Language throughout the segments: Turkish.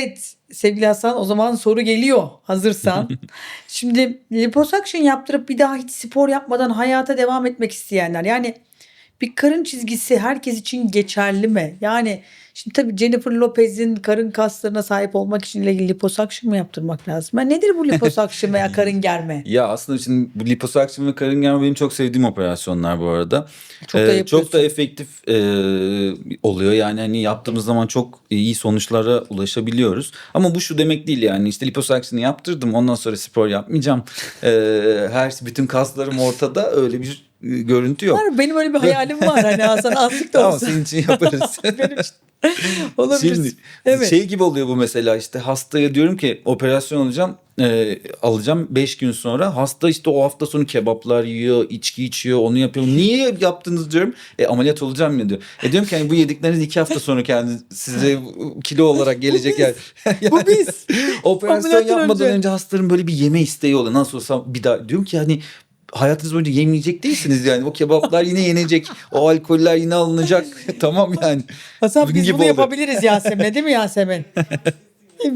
Evet sevgili Hasan o zaman soru geliyor hazırsan. Şimdi liposuction yaptırıp bir daha hiç spor yapmadan hayata devam etmek isteyenler yani bir karın çizgisi herkes için geçerli mi? Yani şimdi tabii Jennifer Lopez'in karın kaslarına sahip olmak için ilgili liposuction mı yaptırmak lazım? Yani nedir bu liposuction veya karın germe? Ya aslında şimdi bu liposuction ve karın germe benim çok sevdiğim operasyonlar bu arada. Çok da Ee, çok da efektif e, oluyor. Yani hani yaptığımız zaman çok iyi sonuçlara ulaşabiliyoruz. Ama bu şu demek değil yani işte liposuction'ı yaptırdım ondan sonra spor yapmayacağım. Ee, her bütün kaslarım ortada öyle bir e, görüntü yok. Var, Benim öyle bir hayalim var hani Hasan azlık da Tamam olsa. senin için yaparız. Benim için. Olabilir. Şimdi evet. şey gibi oluyor bu mesela işte hastaya diyorum ki operasyon olacağım e, alacağım 5 gün sonra hasta işte o hafta sonu kebaplar yiyor içki içiyor onu yapıyor niye yaptınız diyorum e, ameliyat olacağım ya diyor e diyorum ki hani bu yedikleriniz 2 hafta sonra kendi size kilo olarak gelecek yani, Bu biz. operasyon Ameliyattan yapmadan önce. önce. hastaların böyle bir yeme isteği oluyor nasıl olsa bir daha diyorum ki hani hayatınız boyunca yemeyecek değilsiniz yani o kebaplar yine yenecek o alkoller yine alınacak tamam yani Hasan biz bunu oldu. yapabiliriz Yasemin'e değil mi Yasemin?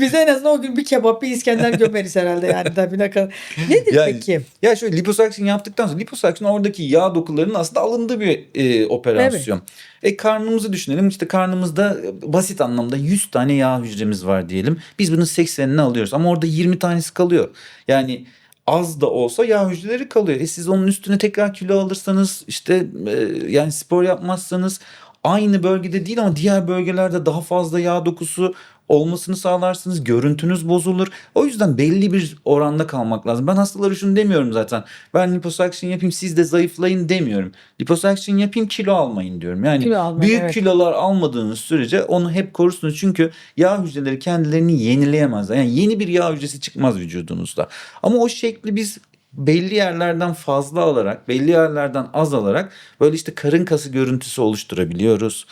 Biz en azından o gün bir kebap bir İskender gömeriz herhalde yani tabii ne kadar. Nedir Yani- peki? Ya şöyle liposuction yaptıktan sonra liposuction oradaki yağ dokularının aslında alındığı bir e, operasyon. E karnımızı düşünelim işte karnımızda basit anlamda 100 tane yağ hücremiz var diyelim. Biz bunun 80'ini alıyoruz ama orada 20 tanesi kalıyor. Yani az da olsa yağ hücreleri kalıyor. E siz onun üstüne tekrar kilo alırsanız işte e, yani spor yapmazsanız aynı bölgede değil ama diğer bölgelerde daha fazla yağ dokusu olmasını sağlarsınız. Görüntünüz bozulur. O yüzden belli bir oranda kalmak lazım. Ben hastalara şunu demiyorum zaten. Ben liposuction yapayım siz de zayıflayın demiyorum. Liposuction yapayım kilo almayın diyorum. Yani Kilo almayın, büyük evet. kilolar almadığınız sürece onu hep korursunuz. Çünkü yağ hücreleri kendilerini yenileyemezler. Yani yeni bir yağ hücresi çıkmaz vücudunuzda. Ama o şekli biz belli yerlerden fazla alarak, belli yerlerden az alarak böyle işte karın kası görüntüsü oluşturabiliyoruz.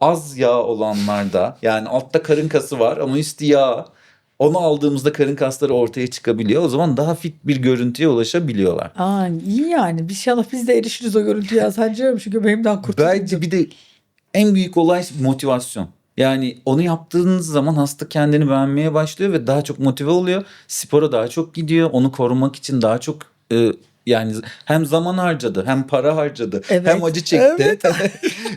Az yağ olanlarda yani altta karın kası var ama üstü yağ. Onu aldığımızda karın kasları ortaya çıkabiliyor. O zaman daha fit bir görüntüye ulaşabiliyorlar. Aa, iyi yani. İnşallah biz de erişiriz o görüntüye Hasan canım. Şu göbeğimden kurtuldum. Bence bir de en büyük olay motivasyon. Yani onu yaptığınız zaman hasta kendini beğenmeye başlıyor ve daha çok motive oluyor. Spora daha çok gidiyor. Onu korumak için daha çok e, yani hem zaman harcadı hem para harcadı Evet, hem acı çekti.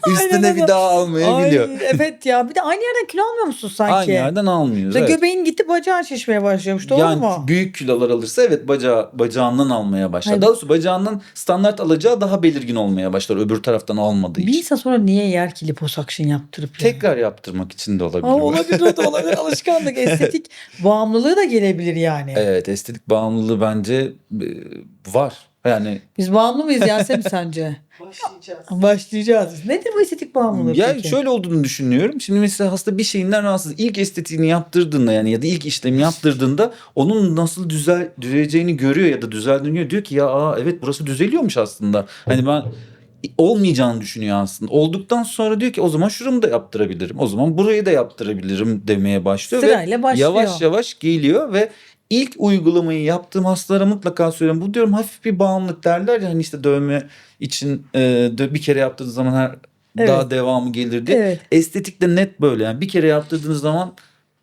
Üstüne Aynen bir daha almaya Ay, evet ya. Bir de aynı yerden kilo almıyor musun sanki? Aynı yerden almıyoruz. Ve evet. göbeğin gitti bacağın şişmeye başlamış. Doğru yani mu? büyük kilolar alırsa evet bacağı, bacağından almaya başlar. Hayır. Daha doğrusu bacağından standart alacağı daha belirgin olmaya başlar öbür taraftan almadığı Bir için. insan sonra niye yer ki liposuction yaptırıp yani? Tekrar yaptırmak için de olabilir. Aa, olabilir o da olabilir. Alışkanlık, estetik bağımlılığı da gelebilir yani. Evet estetik bağımlılığı bence e, var. Yani Biz bağımlı mıyız Yasemin sence? Başlayacağız. Başlayacağız. Nedir bu estetik bağımlılık ya peki? şöyle olduğunu düşünüyorum. Şimdi mesela hasta bir şeyinden rahatsız. İlk estetiğini yaptırdığında yani ya da ilk işlemi yaptırdığında onun nasıl düzel düzeleceğini görüyor ya da düzeldiğini. Diyor ki ya aa, evet burası düzeliyormuş aslında. Hani ben olmayacağını düşünüyor aslında. Olduktan sonra diyor ki o zaman şuramı da yaptırabilirim. O zaman burayı da yaptırabilirim demeye başlıyor. Sırayla ve başlıyor. Yavaş yavaş geliyor ve ilk uygulamayı yaptığım hastalara mutlaka söylüyorum. Bu diyorum hafif bir bağımlılık derler ya hani işte dövme için e, bir kere yaptığınız zaman her Evet. daha devamı gelir diye. Evet. Estetik de net böyle yani bir kere yaptırdığınız zaman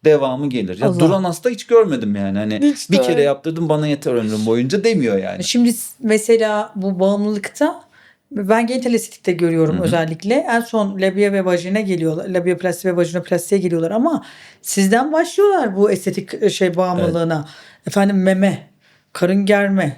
devamı gelir. Ya Allah. duran hasta hiç görmedim yani. Hani Hiç bir de kere yaptırdım bana yeter ömrüm boyunca demiyor yani. Şimdi mesela bu bağımlılıkta ben genital estetikte görüyorum Hı hı. özellikle. En son labia ve vajina geliyorlar. Labioplasti ve vajinoplastiye geliyorlar ama sizden başlıyorlar bu estetik e, şey bağımlılığına. Efendim meme, karın germe,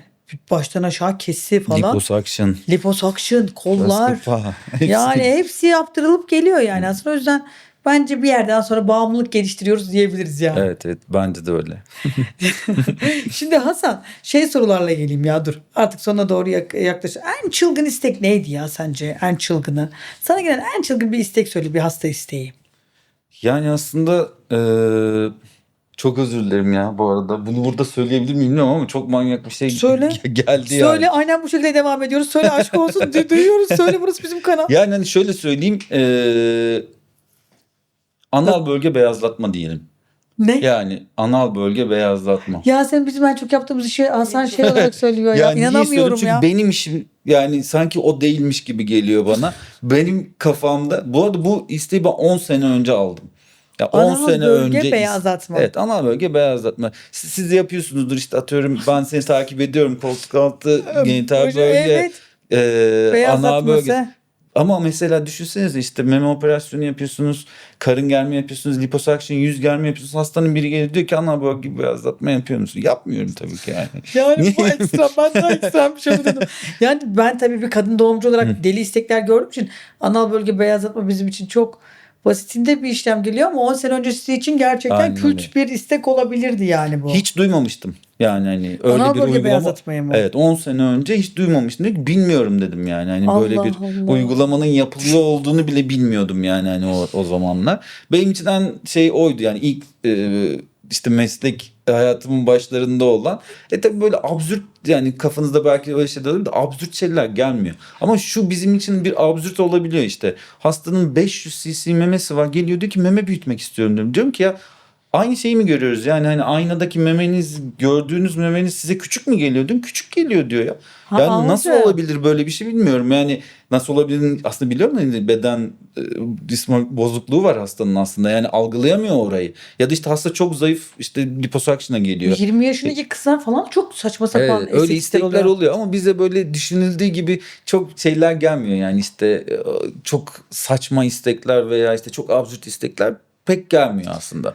baştan aşağı kesi falan. Liposuction. Liposuction, kollar. Yani hepsi yaptırılıp geliyor yani. Aslında o yüzden bence bir yerden sonra bağımlılık geliştiriyoruz diyebiliriz yani. Evet evet bence de öyle. Şimdi Hasan şey sorularla geleyim ya dur. Artık sonuna doğru yak- yaklaş. En çılgın istek neydi ya sence? En çılgını. Sana gelen en çılgın bir istek söyle bir hasta isteği. Yani aslında eee, çok özür dilerim ya bu arada. Bunu burada söyleyebilir miyim bilmiyorum ama çok manyak bir şey Söyle. geldi yani. Söyle aynen bu şekilde devam ediyoruz. Söyle aşk olsun du- duyuyoruz. Söyle burası bizim kanal. Yani hani şöyle söyleyeyim. eee, anal bölge beyazlatma diyelim. Ne? Ya, Yani anal bölge beyazlatma. sen bizim en çok yaptığımız işi Hasan şey olarak söylüyor ya. Yani İnanamıyorum? Çünkü ya. benim işim yani sanki o değilmiş gibi geliyor bana. benim kafamda bu arada bu isteği ben 10 sene önce aldım. Ya 10 Anal sene bölge önce beyazlatma. Evet anal bölge beyazlatma. Siz, siz de yapıyorsunuzdur işte atıyorum ben seni takip ediyorum koltuk altı genital bölge. Evet. e, anal Beyazlatması. bölge. Ama mesela düşünsenize işte meme operasyonu yapıyorsunuz, karın germe yapıyorsunuz, liposuction, yüz germe yapıyorsunuz. Hastanın biri geliyor diyor ki ana bölge beyazlatma yapıyor musun? Yapmıyorum tabii ki yani. Yani bu ekstra ben daha ekstrem bir şey dedim. Yani ben tabii bir kadın doğumcu olarak deli istekler gördüğüm için anal bölge beyazlatma bizim için çok basitinde bir işlem geliyor ama 10 sene öncesi için gerçekten Aynen kült öyle. bir istek olabilirdi yani bu. Hiç duymamıştım. Yani hani öyle Anal bir uygulama. mı? Evet 10 sene önce hiç duymamıştım. Dedim Bilmiyorum dedim yani. Hani böyle Allah bir Allah. uygulamanın yapılıyor olduğunu bile bilmiyordum yani hani o, o zamanlar. Benim için şey oydu yani ilk e, işte meslek hayatımın başlarında olan. E tabii böyle absürt yani kafanızda belki öyle şeyler olur da absürt şeyler gelmiyor. Ama şu bizim için bir absürt olabiliyor işte. Hastanın 500 cc memesi var. Geliyor diyor ki meme büyütmek istiyorum diyorum. Diyorum ki ya Aynı şeyi mi görüyoruz? Yani hani aynadaki memeniz, gördüğünüz memeniz size küçük mü geliyor? Diyorum küçük geliyor diyor ya. Ha, yani nasıl olabilir böyle bir şey bilmiyorum. Yani nasıl olabilir aslında biliyorum hani beden e, dismo bozukluğu var hastanın aslında. Yani algılayamıyor orayı. Ya da işte hasta çok zayıf işte liposuction'a geliyor. 20 yaşındaki kızlar falan çok saçma sapan Evet, öyle istekler istekler oluyor. ama bize böyle düşünüldüğü gibi çok şeyler gelmiyor. Yani işte e, çok saçma istekler veya işte çok absürt istekler pek gelmiyor aslında.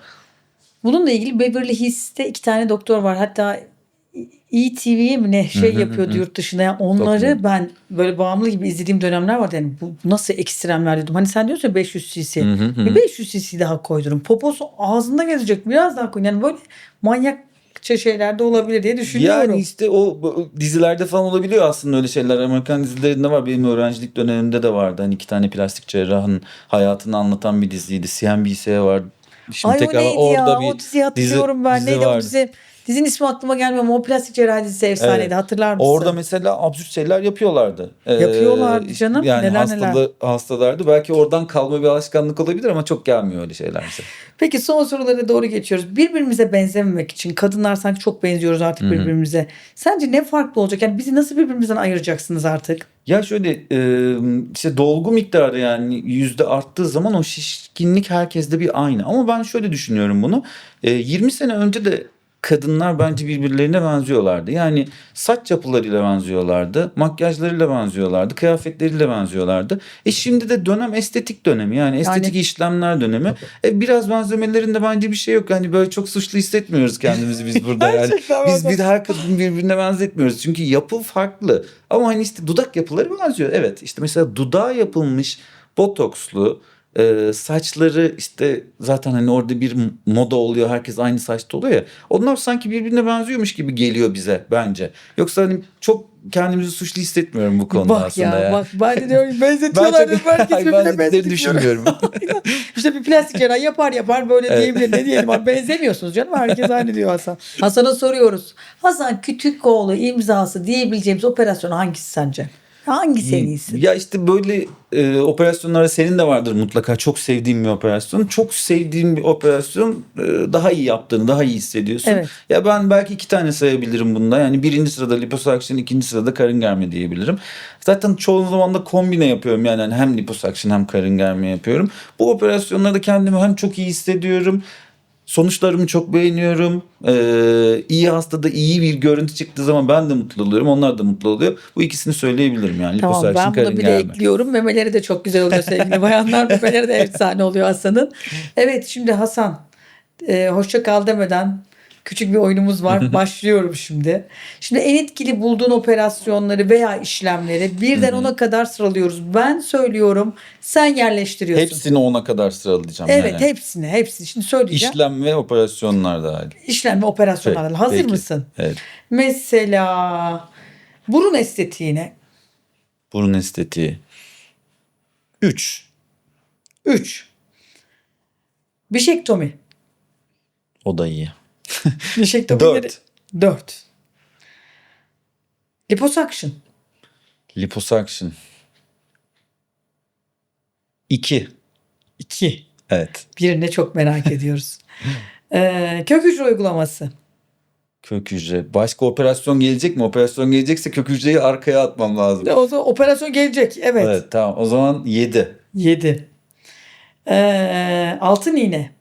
Bununla ilgili Beverly Hills'te iki tane doktor var. Hatta ETV'ye mi ne şey yapıyordu yurt dışında. Yani onları Doktor. ben böyle bağımlı gibi izlediğim dönemler vardı. Yani bu nasıl ekstremler dedim. Hani sen diyorsun ya 500 cc. Hı. Bir 500 cc daha koydurun. Poposu ağzında gezecek. Biraz daha koyun. Yani böyle manyakça şeyler de olabilir diye düşünüyorum. Yani işte o dizilerde falan olabiliyor aslında öyle şeyler. Amerikan dizilerinde var. Benim öğrencilik dönemimde de vardı. Hani iki tane plastik cerrahın hayatını anlatan bir diziydi. CNBC'ye var. Şimdi Ay o tekrar neydi orada ya? bir o diziyi hatırlıyorum ben. dizi neydi o vardı. dizi? Dizinin ismi aklıma gelmiyor ama o plastik cerrahi dizisi efsaneydi. Evet. Hatırlar mısın? Orada mesela absürt şeyler yapıyorlardı. Ee, Yapıyorlardı canım. Yani Neler hastalı, hastalardı. Belki oradan kalma bir alışkanlık olabilir ama çok gelmiyor öyle şeyler bize. Peki son sorulara doğru geçiyoruz. Birbirimize benzememek için kadınlar sanki çok benziyoruz artık Hı hı. birbirimize. Sence ne farklı olacak? Yani bizi nasıl birbirimizden ayıracaksınız artık? Ya şöyle e, işte dolgu miktarı yani yüzde arttığı zaman o şişkinlik herkeste bir aynı. Ama ben şöyle düşünüyorum bunu. E, 20 sene önce de kadınlar bence birbirlerine benziyorlardı. Yani saç yapılarıyla benziyorlardı, makyajlarıyla benziyorlardı, kıyafetleriyle benziyorlardı. E şimdi de dönem estetik dönemi yani estetik Yani- işlemler dönemi. E biraz benzemelerinde bence bir şey yok. Yani böyle çok suçlu hissetmiyoruz kendimizi biz burada yani. Biz bir her kadın birbirine benzetmiyoruz. Çünkü yapı farklı. Ama hani işte dudak yapıları benziyor. Evet işte mesela dudağa yapılmış botokslu e, saçları işte zaten hani orada bir moda oluyor. Herkes aynı saçta oluyor ya. Onlar sanki birbirine benziyormuş gibi geliyor bize bence. Yoksa hani çok kendimizi suçlu hissetmiyorum bu konuda bak aslında ya, ya. bak ben de diyorum Ben benzetiyorlar. çok dedim, herkes birbirine ben benzetiyor. düşünmüyorum. İşte bir plastik cerrahi yapar yapar böyle Evet. diyebilir. Ne diyelim abi benzemiyorsunuz canım. Herkes aynı diyor Hasan. Hasan'a soruyoruz. Hasan Kütükoğlu imzası diyebileceğimiz operasyon hangisi sence? Hangisi en iyisi? Ya işte böyle e, operasyonlarda senin de vardır mutlaka çok sevdiğin bir operasyon. Çok sevdiğin bir operasyon e, daha iyi yaptığını, daha iyi hissediyorsun. Evet. Ya ben belki iki tane sayabilirim bunda. Yani birinci sırada liposuction, ikinci sırada karın germe diyebilirim. Zaten çoğu zaman da kombine yapıyorum. Yani hani hem liposuction hem karın germe yapıyorum. Bu operasyonlarda kendimi hem çok iyi hissediyorum. Sonuçlarımı çok beğeniyorum. Ee, iyi hastada iyi bir görüntü çıktığı zaman ben de mutlu oluyorum. Onlar da mutlu oluyor. Bu ikisini söyleyebilirim yani. Tamam ben bunu bir de ekliyorum. Memeleri de çok güzel oluyor sevgili bayanlar. Memeleri de efsane oluyor Hasan'ın. Evet şimdi Hasan e, hoşça kal demeden küçük bir oyunumuz var. Başlıyorum şimdi. Şimdi en etkili bulduğun operasyonları veya işlemleri birden ona kadar sıralıyoruz. Ben söylüyorum sen yerleştiriyorsun. Hepsini ona kadar sıralayacağım. Evet yani. hepsini hepsini. Şimdi söyleyeceğim. İşlem ve operasyonlar dahil. İşlem ve operasyonlar. Peki, Hazır peki. mısın? Evet. Mesela burun estetiğine Burun estetiği. 3. 3. Bişektomi. O da iyi. Bişektomi. 4. 4. Liposuction. Liposuction. 2. 2. Evet. Birini çok merak ediyoruz. Ee, kök hücre uygulaması. Kök hücre. Başka operasyon gelecek mi? Operasyon gelecekse kök hücreyi arkaya atmam lazım. O zaman operasyon gelecek. Evet. Evet tamam. O zaman 7. 7. Ee, altın iğne.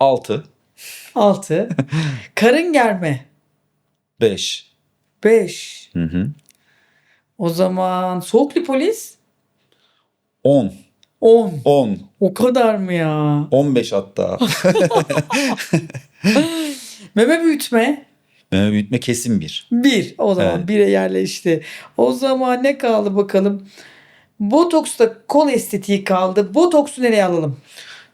6, 6. Karın germe 5. 5. Hı hı. O zaman soğuk lipoliz 10. 10. 10. O kadar mı ya? 15 hatta. Meme büyütme Meme büyütme kesin 1. 1. O zaman Evet. 1'e yerleşti. O zaman ne kaldı bakalım? Botoks'ta kol estetiği kaldı. Botoksu nereye alalım?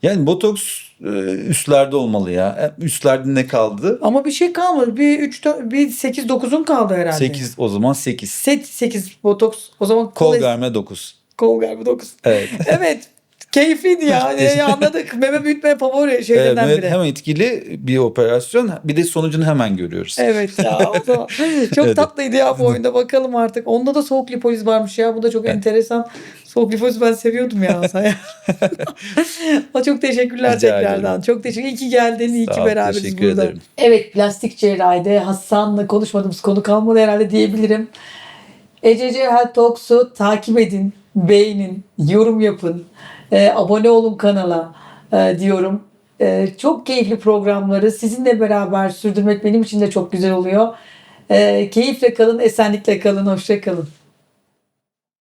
Yani botoks e, üstlerde olmalı ya. E, Üstlerde ne kaldı? Ama bir şey kalmadı. Bir 3 bir 8 9'un kaldı herhalde. 8 o zaman 8. Set 8 botoks. O zaman kol, germe 9. kol germe 9. Evet. Evet. Keyifliydi ya. Ee, anladık. Meme büyütme favori şeylerden Evet, biri. hem etkili bir operasyon bir de sonucunu hemen görüyoruz. Evet ya o zaman çok Evet. tatlıydı ya bu oyunda bakalım artık. Onda da soğuk lipoliz varmış ya. Bu da çok enteresan. Soğuk lipoliz ben seviyordum ya. Çok teşekkürler Rica tekrardan. ederim. Çok teşekkür. İyi ki geldin. İyi Sağ ki beraberiz teşekkür burada. ederim. Evet plastik cerrahide Hasan'la konuşmadığımız konu kalmadı herhalde diyebilirim. ECC Health Talks'u takip edin, beğenin, yorum yapın, e, abone olun kanala e, diyorum. E, çok keyifli programları sizinle beraber sürdürmek benim için de çok güzel oluyor. E, keyifle kalın, esenlikle kalın, hoşça kalın.